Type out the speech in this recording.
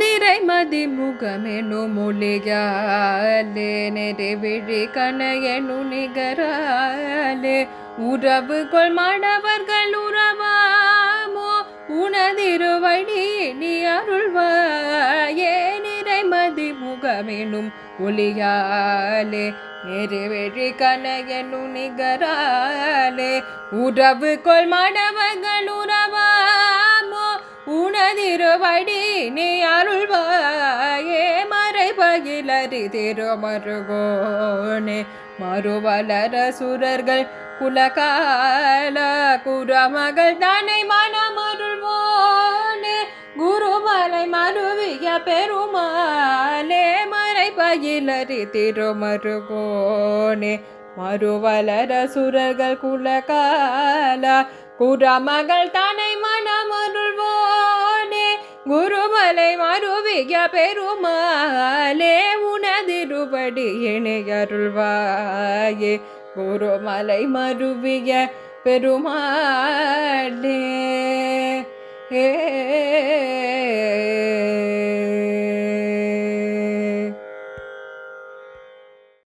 நிறைமதி முகமெனு மொழியாலே நெறிவிழி கணையனு நிகராலே. உறவு கொள் மாணவர்கள் உறவாமோ உனதிருவடி நீ அருள்வாயே. நிறைமதி முகமெனும் ஒளியாலே நெறிவிழி கணையனு நிகராலே. உறவு கொள் மாணவர்கள் உறவாமோ உனதிருவடி நீ அருள் மறை பகிலறி திருமருகோனே. மறுவலர சுரர்கள் குலகால குரமகள் தானே மனமருள்வோனே. குருமலை மருவிய பெருமாலே மறை பகிலறி திருமருகோனே. மறுவலர சுரர்கள் குலகால குரமகள் தானே மனமருள்வோனே. குருமலை மறு மருவிய பெருமாளே உனதிருபடி இணையருள்வாயே குருமலை மருவிய பெருமாளே. ஏ